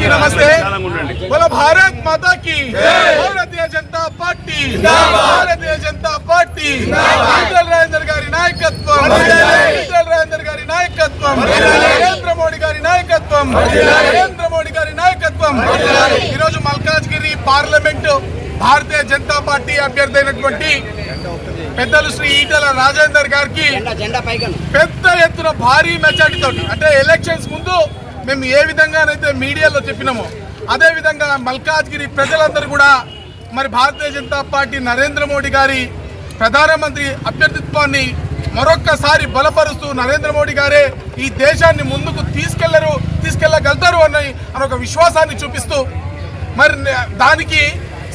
అందరికీ నమస్తే. మన భారత్ మాతాకి. భారతీయ జనతా పార్టీ. భారతీయ జనతా పార్టీ. విజయ్ రాజేందర్ గారి నాయకత్వం. విజయ్ రాజేందర్ గారి నాయకత్వం. నరేంద్ర మోడీ గారి నాయకత్వం. నరేంద్ర మోడీ గారి నాయకత్వం. ఈరోజు మల్కాజ్గిరి పార్లమెంటు భారతీయ జనతా పార్టీ అభ్యర్థి అయినటువంటి పెద్దలు శ్రీ ఈటల రాజేందర్ గారికి పెద్ద ఎత్తున భారీ మెజార్టీతో అంటే ఎలక్షన్స్ ముందు మేము ఏ విధంగానైతే మీడియాలో చెప్పినామో అదే విధంగా మల్కాజ్గిరి ప్రజలందరూ కూడా మరి భారతీయ జనతా పార్టీ నరేంద్ర మోడీ గారి ప్రధానమంత్రి అభ్యర్థిత్వాన్ని మరొక్కసారి బలపరుస్తూ నరేంద్ర మోడీ గారే ఈ దేశాన్ని ముందుకు తీసుకెళ్ళరు తీసుకెళ్ళగలుగుతారు అని ఒక విశ్వాసాన్ని చూపిస్తూ మరి దానికి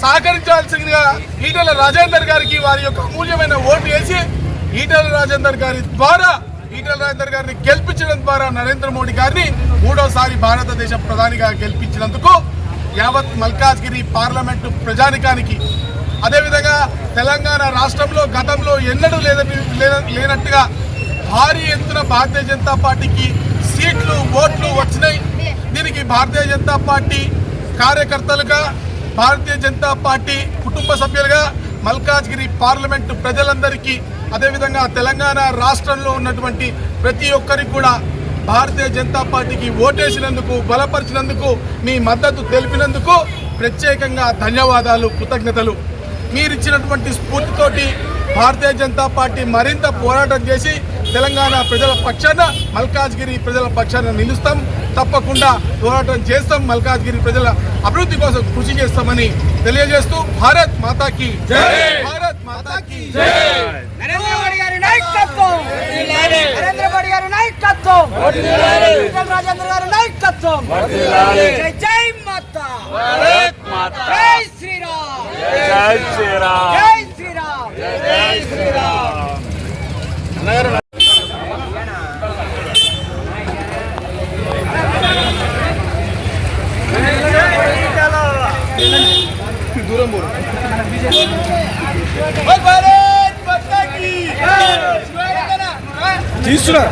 సహకరించాల్సిందిగా ఈటల రాజేందర్ గారికి వారి యొక్క అమూల్యమైన ఓటు వేసి ఈటల రాజేందర్ గారి ద్వారా ఈటల రాజేందర్ గారిని గెలిపించడం ద్వారా నరేంద్ర మోడీ గారిని మూడోసారి భారతదేశ ప్రధానిగా గెలిపించినందుకు యావత్ మల్కాజ్గిరి పార్లమెంటు ప్రజానికానికి అదేవిధంగా తెలంగాణ రాష్ట్రంలో గతంలో ఎన్నడూ లేదని లేనట్టుగా భారీ ఎత్తున భారతీయ జనతా పార్టీకి సీట్లు ఓట్లు వచ్చినాయి. దీనికి భారతీయ జనతా పార్టీ కార్యకర్తలుగా భారతీయ జనతా పార్టీ కుటుంబ సభ్యులుగా మల్కాజ్గిరి పార్లమెంటు ప్రజలందరికీ అదేవిధంగా తెలంగాణ రాష్ట్రంలో ఉన్నటువంటి ప్రతి ఒక్కరికి కూడా భారతీయ జనతా పార్టీకి ఓటేసినందుకు బలపరిచినందుకు మీ మద్దతు తెలిపినందుకు ప్రత్యేకంగా ధన్యవాదాలు కృతజ్ఞతలు. మీరిచ్చినటువంటి స్ఫూర్తితోటి భారతీయ జనతా పార్టీ మరింత పోరాటం చేసి తెలంగాణ ప్రజల పక్షాన మల్కాజ్గిరి ప్రజల పక్షాన నిలుస్తాం. తప్పకుండా పోరాటం చేస్తాం. మల్కాజ్గిరి ప్రజల అభివృద్ధి కోసం కృషి చేస్తామని తెలియజేస్తూ భారత్ మాతాకి భారత్ మాతాకి నరేంద్ర మోడీ గారి నాయకత్వం! నరేంద్ర మోడీ గారి నాయకత్వం! ఈటల రాజేంద్ర గారి నాయకత్వం! జై జై మాతా! జై శ్రీరామ్ జై శ్రీరామ్! జై శ్రీరామ్ జై శ్రీరామ్ భారత్ మాతాకి తీస్తున్నా